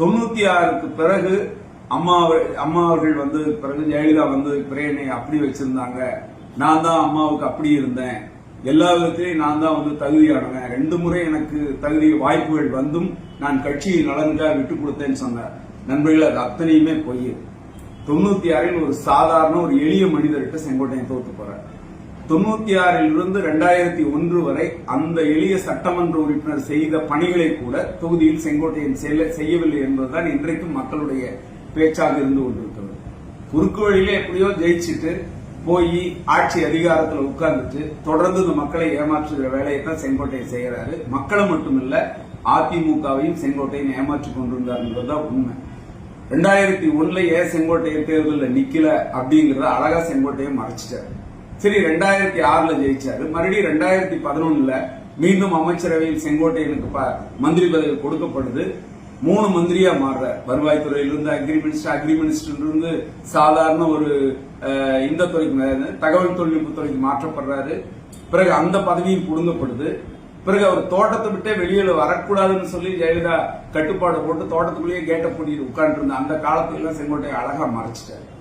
தொண்ணூத்தி ஆறுக்கு பிறகு அம்மா அம்மா அவர்கள் வந்து பிறகு ஜெயலலிதா வந்து பிரேனை அப்படி வச்சிருந்தாங்க. நான் தான் அம்மாவுக்கு அப்படி இருந்தேன். எல்லா விதத்திலையும் நான் தான் வந்து தகுதியானவன். ரெண்டு முறை எனக்கு தகுதி வாய்ப்புகள் வந்தும் நான் கட்சியை நலனுக்காக விட்டு கொடுத்தேன்னு சொன்னார். நண்பர்கள் அது அத்தனையுமே பொய். தொண்ணூத்தி ஆறில் ஒரு சாதாரண ஒரு எளிய மனிதர்கிட்ட செங்கோட்டையன் தோத்து போறார். தொண்ணூத்தி ஆறில் இருந்து ரெண்டாயிரத்தி ஒன்று வரை அந்த எளிய சட்டமன்ற உறுப்பினர் செய்த பணிகளை கூட தொகுதியில் செங்கோட்டையன் செய்யவில்லை என்பதுதான் இன்றைக்கும் மக்களுடைய பேச்சாக இருந்து கொண்டிருக்கிறது. குறுக்கு வழியில எப்படியோ ஜெயிச்சுட்டு போய் ஆட்சி அதிகாரத்தில் உட்கார்ந்துட்டு தொடர்ந்து இந்த மக்களை ஏமாற்றுகிற வேலையை தான் செங்கோட்டையன் செய்யறாரு. மக்களை மட்டுமில்ல அதிமுகவையும் செங்கோட்டையன் ஏமாற்றி கொண்டிருந்தார் என்பதுதான் உண்மை. ரெண்டாயிரத்தி ஒன்னுல ஏன் செங்கோட்டையன் தேர்தலில் நிக்கல அப்படிங்கறத அழகா செங்கோட்டையன் மறைச்சிட்டாரு. சரி ரெண்டாயிரத்தி ஆறுல ஜெயிச்சாரு. மறுபடியும் ரெண்டாயிரத்தி பதினொன்னுல மீண்டும் அமைச்சரவையில் செங்கோட்டையனுக்கு ப- மந்திரி பதவி கொடுக்கப்படுது. மூணு மந்திரியா மாறுற வருவாய்த்துறையிலிருந்து அக்ரி மினிஸ்டர் அக்ரி மினிஸ்டர் இருந்து சாதாரண ஒரு இந்த துறைக்கு தகவல் தொழில்நுட்ப துறைக்கு மாற்றப்படுறாரு. பிறகு அந்த பதவியும் புடுங்கப்படுது. பிறகு அவர் தோட்டத்தை விட்டே வெளியில வரக்கூடாதுன்னு சொல்லி ஜெயலலிதா கட்டுப்பாடு போட்டு தோட்டத்துக்குள்ளேயே கேட்ட பூட்டிட்டு உட்காந்துருந்த அந்த காலத்துல எல்லாம் செங்கோட்டையை அழகா மறைச்சிட்டாரு.